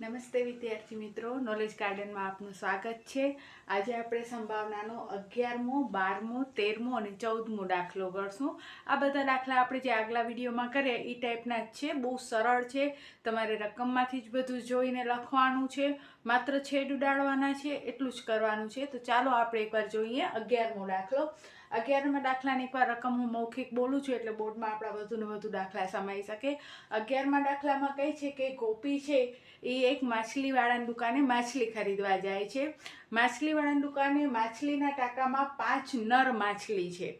નમસ્તે વિદ્યાર્થી મિત્રો નોલેજ ગાર્ડનમાં આપનું સ્વાગત છે. આજે આપણે સંભાવનાનો અગિયારમો, બારમો, તેરમો અને ચૌદમો દાખલો ગણશું આ બધા દાખલા આપણે જે આગલા વિડીયોમાં કર્યા એ ટાઈપના જ છે. બહુ સરળ છે. તમારે રકમમાંથી જ બધું જોઈને લખવાનું છે. માત્ર છેડ ઉડાડવાના છે, એટલું જ કરવાનું છે. તો ચાલો આપણે એકવાર જોઈએ અગિયારમો દાખલો. અગિયારમાં દાખલાની એકવાર રકમ હું મૌખિક બોલું છું, એટલે બોર્ડમાં આપણા વધુ ને વધુ દાખલા સમાઈ શકે. અગિયારમાં દાખલામાં કહે છે કે ગોપી છે, એ એક માછલીવાળાની દુકાને માછલી ખરીદવા જાય છે. માછલીવાળાની દુકાને માછલીના ટાંકામાં પાંચ નર માછલી છે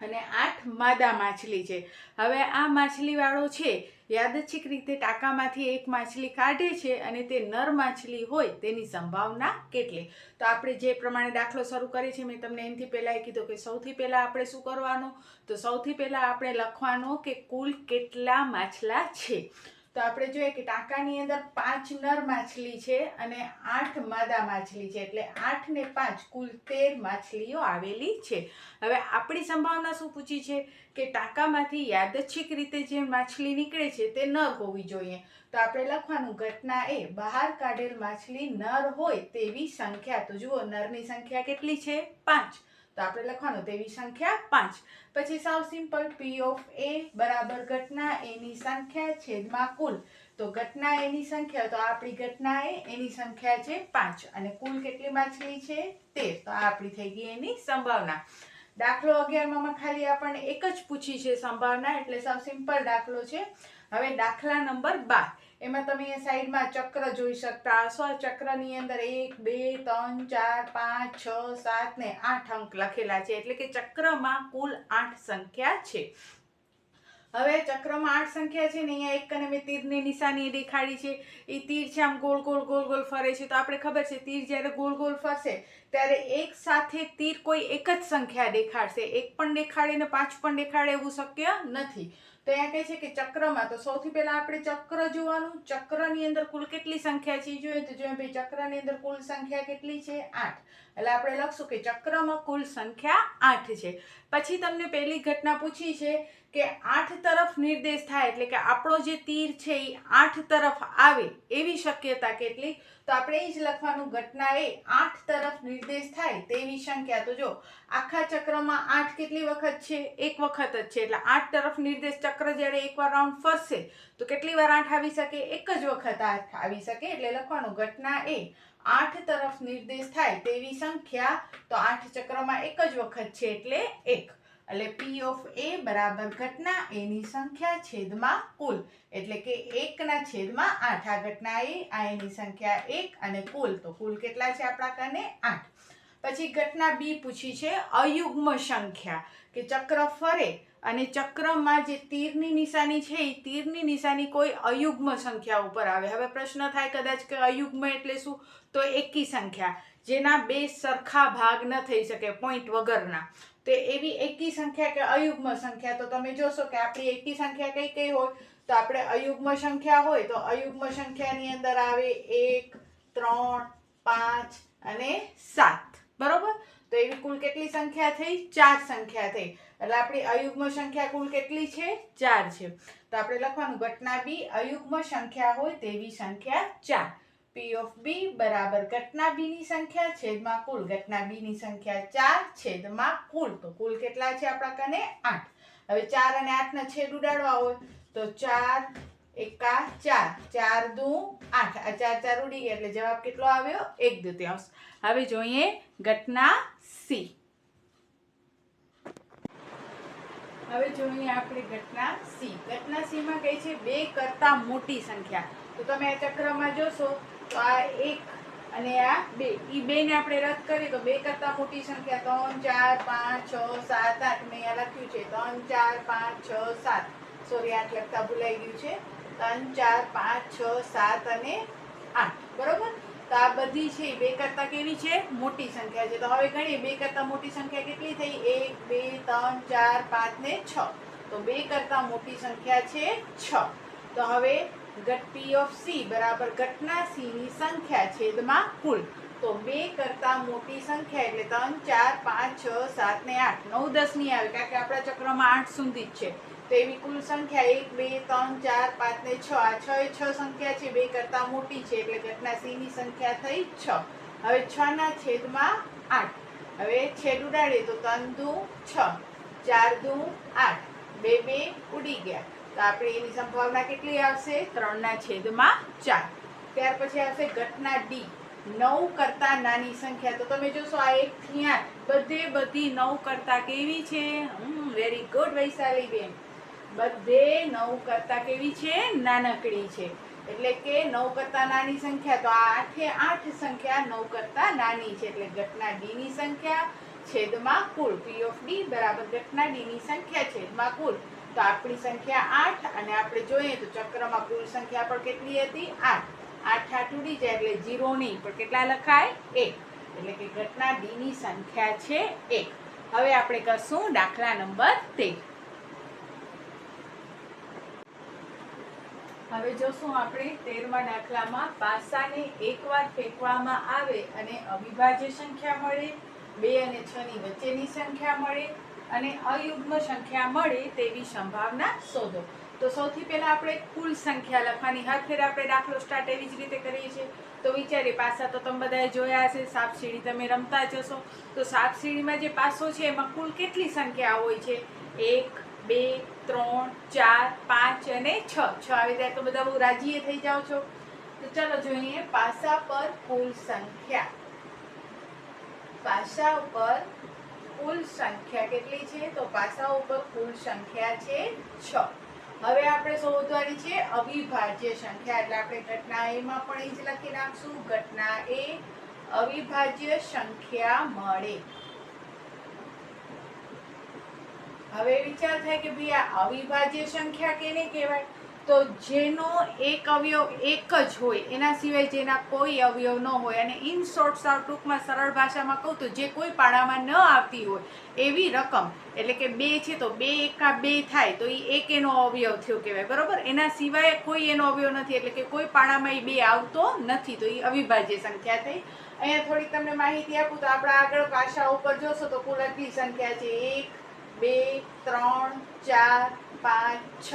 અને આઠ માદા માછલી છે. હવે આ માછલીવાળો છે યાદચ્છિક રીતે ટાંકામાંથી એક માછલી કાઢે છે અને તે નર માછલી હોય તેની સંભાવના કેટલી? તો આપણે જે પ્રમાણે દાખલો શરૂ કરીએ છીએ, મેં તમને એનાથી પહેલાં એ કીધું કે સૌથી પહેલાં આપણે શું કરવાનું? તો સૌથી પહેલાં આપણે લખવાનું કે કુલ કેટલા માછલા છે? તો આપણે જોઈએ કે ટાંકાની અંદર પાંચ નર માછલી છે અને આઠ માદા માછલી છે એટલે આઠ ને પાંચ કુલ તેર માછલીઓ આવેલી છે. હવે આપણી સંભાવના શું પૂછી છે? કે ટાંકામાંથી યાદચ્છિક રીતે જે માછલી નીકળે છે તે નર હોવી જોઈએ. તો આપણે લખવાનું ઘટના એ, બહાર કાઢેલ માછલી નર હોય તેવી સંખ્યા. તો જુઓ, નરની સંખ્યા કેટલી છે? પાંચ. તો આપણે લખવાનું તેવી સંખ્યા પાંચ. પછી સાવ સિમ્પલ પી ઓફ એ બરાબર ઘટના એની સંખ્યા છેદમાં કુલ. તો ઘટના એની સંખ્યા, તો આપણી ઘટના એ એની સંખ્યા છે પાંચ. અને કુલ કેટલી માછલી છે? તેર. તો આ આપણી થઈ ગઈ એની સંભાવના. દાખલો અગિયારમાં ખાલી આપણને એક જ પૂછી છે સંભાવના, એટલે સાવ સિમ્પલ દાખલો છે. હવે દાખલા નંબર બાર. એમાં તમે સાઈડમાં ચક્ર જોઈ શકતા હશો. આ ચક્રની અંદર એક, બે, ત્રણ, ચાર, પાંચ, છ, સાત ને આઠ અંક લખેલા છે. એટલે કે ચક્રમાં કુલ આઠ સંખ્યા છે. હવે ચક્રમાં આઠ સંખ્યા છે ને અહીંયા એક અને મેં તીરની નિશાની દેખાડી છે. એ તીર છે આમ ગોળ ગોળ ગોળ ગોળ ફરે છે. તો આપણે ખબર છે તીર જ્યારે ગોળ ગોળ ફરશે, ત્યારે એક સાથે તીર કોઈ એક જ સંખ્યા દેખાડશે. એક પણ દેખાડે ને પાંચ પણ દેખાડે એવું શક્ય નથી. તો અહીંયા કહે છે કે ચક્રમાં, તો સૌથી પહેલાં આપણે ચક્ર જોવાનું. ચક્રની અંદર કુલ કેટલી સંખ્યા છે જોઈએ તો જોઈએ ભાઈ ચક્રની અંદર કુલ સંખ્યા કેટલી છે? આઠ. એટલે આપણે લખશું કે ચક્રમાં કુલ સંખ્યા આઠ છે. પછી તમને પહેલી ઘટના પૂછી છે કે આઠ તરફ નિર્દેશ થાય એટલે કે આપણો જે તીર છે એ આઠ તરફ આવે એવી શક્યતા કેટલી? તો આપણે એ જ લખવાનું ઘટના એ આઠ તરફ નિર્દેશ થાય તેવી સંખ્યા. તો જો આખા ચક્રમાં આઠ કેટલી વખત છે? એક વખત જ છે. એટલે આઠ તરફ નિર્દેશ ચક્ર જ્યારે એકવાર રાઉન્ડ ફરશે, તો કેટલી વાર આઠ આવી શકે? એક જ વખત આઠ આવી શકે. એટલે લખવાનું ઘટના એ આઠ તરફ નિર્દેશ થાય તેવી સંખ્યા. તો આઠ ચક્રમાં એક જ વખત છે એટલે એક. એટલે પી ઓફ એ બરાબર ઘટના એની સંખ્યા છેદમાં કુલ. એટલે કે એકના છેદમાં આઠ. આ ઘટના એ આ એની સંખ્યા એક અને કુલ. તો કુલ કેટલા છે આપણા કને? આઠ. પછી ઘટના બી પૂછી છે અયુગ્મ સંખ્યા, કે ચક્ર ફરે અને ચક્રમાં જે તીરની નિશાની છે એ તીરની નિશાની કોઈ અયુગ્મ સંખ્યા ઉપર આવે. હવે પ્રશ્ન થાય કદાચ કે અયુગ્મ એટલે શું? તો એકી સંખ્યા, જેના બે સરખા ભાગ ન થઈ શકે, પોઈન્ટ વગરના. તો એવી એકી સંખ્યા કે અયુગ્મ સંખ્યા. તો તમે જોશો કે આપણી એકી સંખ્યા કઈ કઈ હોય? તો આપણે અયુગ્મ સંખ્યા હોય તો અયુગ્મ સંખ્યાની અંદર આવે એક, ત્રણ, પાંચ અને સાત. બરોબર? તો એવી કુલ કેટલી સંખ્યા થઈ? ચાર સંખ્યા થઈ. એટલે આપણી અયુગ્મ સંખ્યા કુલ કેટલી છે? ચાર છે. તો આપણે લખવાનું ઘટના બી અયુગ્મ સંખ્યા હોય તેવી સંખ્યા ચાર. પી ઓફ બી બરાબર ઘટના બી ની સંખ્યા છેદમાં કુલ. ઘટના બી ની સંખ્યા ચાર, છેદમાં કુલ. તો કુલ કેટલા છે આપણા કને? આઠ. હવે ચાર અને આઠના છેદ ઉડાડવા હોય તો ચાર એકા ચાર. ચાર દુ આઠ. આ ચાર ચાર ઉડી ગયા એટલે જવાબ કેટલો આવ્યો? એક દ્વિતીયાંશ હવે જોઈએ ઘટના સી હવે જોઈએ આપણે ઘટના સી ઘટના સીમાં કહે છે બે કરતા મોટી સંખ્યા. તો તમે આ ચક્રમાં જોશો આ એક અને આ બે. એ બે ને આપણે રદ કરીએ તો બે કરતા મોટી સંખ્યા ત્રણ, ચાર, પાંચ, છ, સાત, આઠ. મેં અહીંયા લખ્યું છે. ત્રણ, ચાર, પાંચ, છ, સાત. સોરી આઠ લખતા ભૂલાઈ ગયું છે. ત્રણ, ચાર, પાંચ, છ, સાત અને આઠ. બરોબર? તો આ બધી છે બે કરતા કેવી છે? મોટી સંખ્યા છે. તો હવે ગણીએ, બે કરતા મોટી સંખ્યા કેટલી થઈ? એક, બે, ત્રણ, ચાર, પાંચ ને છ. તો બે કરતા મોટી સંખ્યા છે છ. તો હવે ઘટ પી ઓફ સી બરાબર ઘટના સીની સંખ્યા છેદમાં કુલ. તો બે કરતા મોટી સંખ્યા એટલે ત્રણ, ચાર, પાંચ, છ, સાત ને આઠ. નવ દસની આવે કારણ કે આપણા ચક્રમાં આઠ સુધી જ છે. તો એવી કુલ સંખ્યા એક, બે, ત્રણ, ચાર, પાંચ ને છ. આ છ એ છ સંખ્યા છે, બે કરતાં મોટી છે એટલે ઘટના સીની સંખ્યા થઈ છ. હવે છ ના છેદમાં આઠ. હવે છેદ ઉડાડીએ તો ત્રણ દુ છ. ચાર દુ આઠ. બે બે ઉડી ગયા. તો આપણે એની સંભાવના કેટલી આવશે? ત્રણના છેદમાં ચાર. ત્યાર પછી આવશે ઘટના ડી. નવ કરતા નાની સંખ્યા. તો તમે જોશો આ એક થી આઠ બધે બધી નવ કરતા કેવી છે? વેરી ગુડ વૈશાલી બેન. બધે નવ કરતા કેવી છે? નાનકડી છે. એટલે કે નવ કરતા નાની સંખ્યા. તો આ આઠે આઠ સંખ્યા નવ કરતા નાની છે. એટલે ઘટના ડી ની સંખ્યા છેદમાં કુલ. પી ઓફ ડી બરાબર ઘટના ડી ની સંખ્યા છેદમાં કુલ. તો આપણી સંખ્યા આઠ અને આપણે જોઈએ તો ચક્રમાં કુલ સંખ્યા પણ કેટલી હતી? આઠ. આઠ આઠ ઉડી જાય એટલે જીરો નહીં, પણ કેટલા લખાય? એક. એટલે કે ઘટના ડી ની સંખ્યા છે એક. હવે આપણે કરશું દાખલા નંબર તેર. હવે જોશું આપણે તેરમા દાખલામાં પાસાને એકવાર ફેંકવામાં આવે અને અવિભાજ્ય સંખ્યા મળે બે અને છની વચ્ચેની સંખ્યા મળે અને અયુગ્મ સંખ્યા મળે તેવી સંભાવના શોધો. તો સૌથી પહેલાં આપણે કુલ સંખ્યા લખવાની ફેર આપણે દાખલો સ્ટાર્ટ એવી જ રીતે કરીએ છીએ. તો વિચારીએ, પાસા તો તમે બધાએ જોયા હશે, સાપ સીડી તમે રમતા જશો તો સાપ સીડીમાં જે પાસો છે, એમાં કુલ કેટલી સંખ્યા હોય છે? એક, બે, ત્રણ, ચાર, પાંચ અને છ. છ આવી જાય તો બધા બહુ રાજીએ થઈ જાઓ છો. તો ચાલો જોઈએ પાસા પર કુલ સંખ્યા. પાસા ઉપર કુલ સંખ્યા કેટલી છે? તો પાસા ઉપર કુલ સંખ્યા છે છ. હવે આપણે શોધવાની છે અવિભાજ્ય સંખ્યા. એટલે આપણે ઘટના એમાં પણ એ જ લખી નાખશું. ઘટના એ અવિભાજ્ય સંખ્યા મળે. હવે વિચાર થાય કે ભાઈ આ અવિભાજ્ય સંખ્યા કેને કહેવાય? તો જેનો એક અવયવ એક જ હોય, એના સિવાય જેના કોઈ અવયવ ન હોય. અને ઇન શોર્ટ સાવ ટૂંકમાં સરળ ભાષામાં કહું તો જે કોઈ પાડામાં ન આવતી હોય, એવી રકમ, એટલે કે બે છે તો બે એકા બે થાય, તો એ એક એનો અવયવ થયો કહેવાય, બરાબર? એના સિવાય કોઈ એનો અવયવ નથી, એટલે કે કોઈ પાડામાં એ બે આવતો નથી, તો એ અવિભાજ્ય સંખ્યા થઈ. અહીંયા થોડીક તમને માહિતી આપું તો આપણે આગળ ભાષા ઉપર જોશો તો કુલ આટલી સંખ્યા છે એક, બે, ત્રણ, ચાર, પાંચ, છ.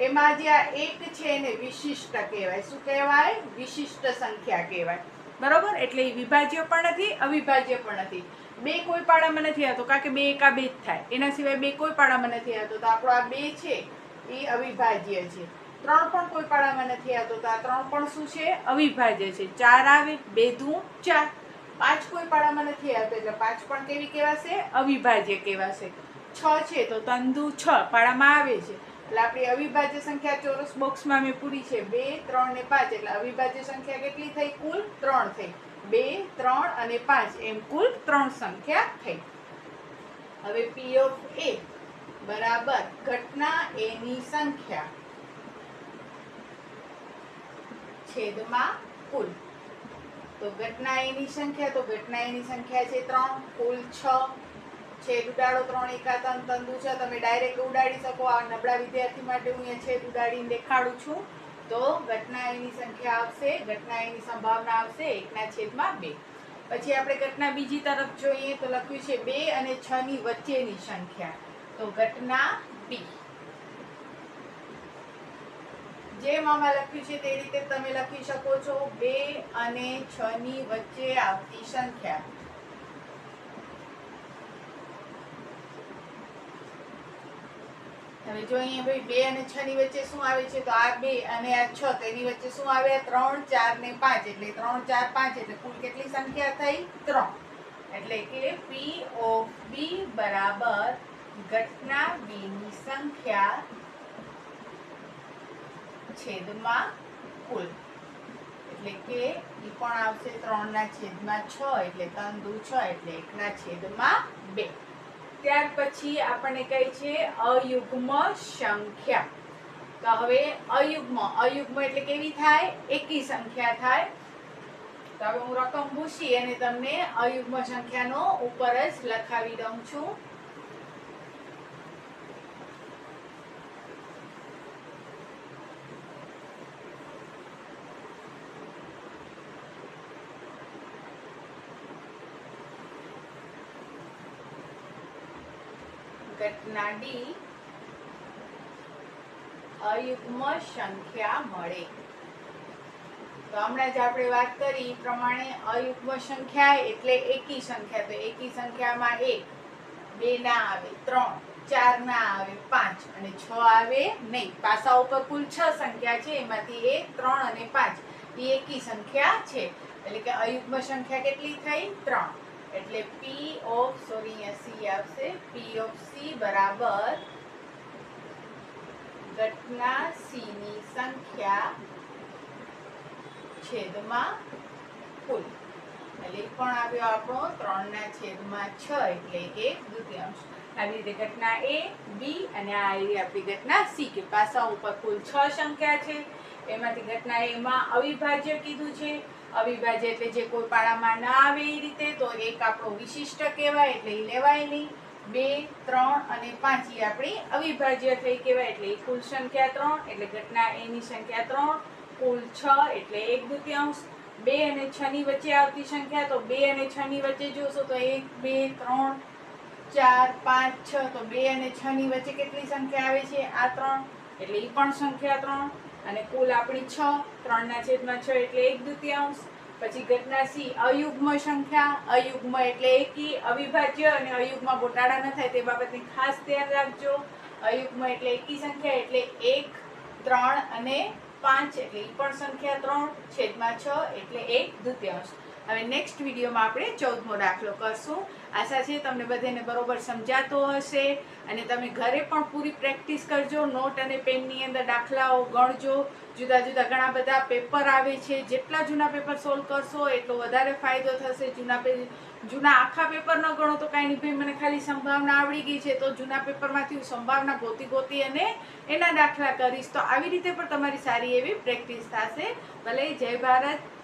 એમાં જે આ એક છે એને વિશિષ્ટ કહેવાય. શું કહેવાય? વિશિષ્ટ સંખ્યા કહેવાય. બરોબર? એટલે એ વિભાજ્ય પણ નથી, અવિભાજ્ય પણ નથી. બે કોઈ પાડામાં નથી આવતો, કારણ કે બે એકા બે જ થાય. એના સિવાય બે કોઈ પાડામાં નથી આવતો. તો આપણો આ બે છે, એ અવિભાજ્ય છે. ત્રણ પણ કોઈ પાડામાં નથી આવતો. તો આ ત્રણ પણ શું છે? અવિભાજ્ય છે. ચાર આવે, બે દુ, ચાર. પાંચ કોઈ પાડામાં નથી આવતો, એટલે પાંચ પણ કેવી કહેવાશે? અવિભાજ્ય કહેવાશે. છ છે, તો તંદુ છ પાડામાં આવે છે. એટલે આપણી અવિભાજ્ય સંખ્યા ચોરસ બોક્સમાં મેં પૂરી છે. બે, ત્રણ ને પાંચ. એટલે અવિભાજ્ય સંખ્યા કેટલી થઈ? કુલ ત્રણ થઈ. બે, ત્રણ અને પાંચ. એમ કુલ ત્રણ સંખ્યા થઈ. હવે પી ઓફ એ બરાબર ઘટના એની સંખ્યા છેદમાં કુલ. તો ઘટના એની સંખ્યા, તો ઘટના એની સંખ્યા છે ત્રણ. કુલ છ. છેદ ઉડાડો ત્રણ એકા તંદુ છે, તમે ડાયરેક્ટ ઉડાડી શકો. આ નબળા વિદ્યાર્થી માટે હું અહીંયા છેદ ઉડાડીને દેખાડું છું. તો ઘટનાએની સંખ્યા આવશે ઘટનાએની સંભાવના આવશે, એકના છેદમાં બે. પછી આપણે ઘટના બીજી તરફ જોઈએ તો લખ્યું છે બે અને છ ની વચ્ચેની સંખ્યા. તો ઘટના બી જેમ આમાં લખ્યું છે તે રીતે તમે લખી શકો છો, બે અને છ ની વચ્ચે આવતી સંખ્યા. હવે જો અહીંયા ભાઈ બે અને છ ની વચ્ચે શું આવે છે, તો આ બે અને આ છ તેની વચ્ચે શું આવે? ત્રણ, ચાર ને પાંચ, એટલે ત્રણ, ચાર, પાંચ, એટલે કુલ કેટલી સંખ્યા થઈ? ત્રણ. એટલે કે પી ઓફ બી બરાબર ઘટના બી ની સંખ્યા છેદમાં કુલ. એટલે કે એ પણ આવશે? ત્રણ ના છેદમાં છ, એટલે ત્રણ દુ છ, એટલે એકના છેદમાં બે. ત્યાર પછી આપણને કહે છે અયુગ્મ સંખ્યા. તો હવે અયુગ્મ અયુગ્મ એટલે કેવી થાય? એકી સંખ્યા થાય. તો હવે હું રકમ ભૂસી અને તમને અયુગ્મ સંખ્યાનો ઉપર જ લખાવી દઉં છું. ઘટના અયુગ્મ સંખ્યા મળે. તો હમણાં જ આપણે વાત કરી પ્રમાણે અયુગ્મ સંખ્યા એટલે એકી સંખ્યા. તો એકી સંખ્યામાં એક, બે ના આવે, ત્રણ, ચાર ના આવે, પાંચ અને છ આવે નહીં. પાસા ઉપર કુલ છ સંખ્યા છે, એમાંથી એક, ત્રણ અને પાંચ. એ એકી સંખ્યા છે. એટલે કે અયુગ્મ સંખ્યા કેટલી થઈ? ત્રણ. એટલે પી ઓફ સોરી અહીંયા સી આવશે. પી ઓફ સી બરાબર ઘટના સી ની સંખ્યા છેદમાં કુલ. એટલે પણ આવ્યો આપણો? ત્રણના છેદમાં છ એટલે એક દુત્યાંશ. આવી રીતે ઘટના એ બી અને આ આવી આપણી ઘટના સી કે પાસા ઉપર કુલ છ સંખ્યા છે. એમાંથી ઘટના એમાં અવિભાજ્ય કીધું છે. અવિભાજ્ય એટલે જે કોઈ પાડામાં ના આવે એ રીતે, તો એક આપણો વિશિષ્ટ કહેવાય એટલે એ લેવાય નહીં. બે, ત્રણ અને પાંચ એ આપણી અવિભાજ્ય થઈ કહેવાય એટલે એ કુલ સંખ્યા ત્રણ એટલે ઘટના એની સંખ્યા ત્રણ, કુલ છ એટલે એક દુત્યાંશ. બે અને છ ની વચ્ચે આવતી સંખ્યા, તો બે અને છ ની વચ્ચે જોશો તો એક, બે, ત્રણ, ચાર, પાંચ, છ, તો બે અને છ ની વચ્ચે કેટલી સંખ્યા આવે છે? આ ત્રણ. એટલે એ પણ સંખ્યા ત્રણ. અને કુલ આપણી છ ત્રણના છેદમાં છ એટલે એક દુત્યાંશ. પછી ઘટના સી, અયુગ્મ સંખ્યા. અયુગ્મ એટલે એકી, અવિભાજ્ય અને અયુગમાં ગોટાળા ન થાય તે બાબતની ખાસ ધ્યાન રાખજો. અયુગ્મ એટલે એકી સંખ્યા એટલે એક, ત્રણ અને પાંચ એટલે એ પણ સંખ્યા ત્રણ, છેદમાં છ એટલે એક દુત્યાંશ. હવે નેક્સ્ટ વિડીયોમાં આપણે ચૌદમો દાખલો કરશું. આશા છે તમને બધાને બરોબર સમજાતો હશે અને તમે ઘરે પણ પૂરી પ્રેક્ટિસ કરજો. નોટ અને પેનની અંદર દાખલાઓ ગણજો. જુદા જુદા ઘણા બધા પેપર આવે છે. જેટલા જૂના પેપર સોલ્વ કરશો, એટલો વધારે ફાયદો થશે. જૂના પે, જૂના આખા પેપર ન ગણો તો કાંઈ નહીં. ભાઈ, મને ખાલી સંભાવના આવડી ગઈ છે. તો જૂના પેપરમાંથી હું સંભાવના ગોતી ગોતી અને એના દાખલા કરીશ. તો આવી રીતે પણ તમારી સારી એવી પ્રેક્ટિસ થશે. ભલે, જય ભારત.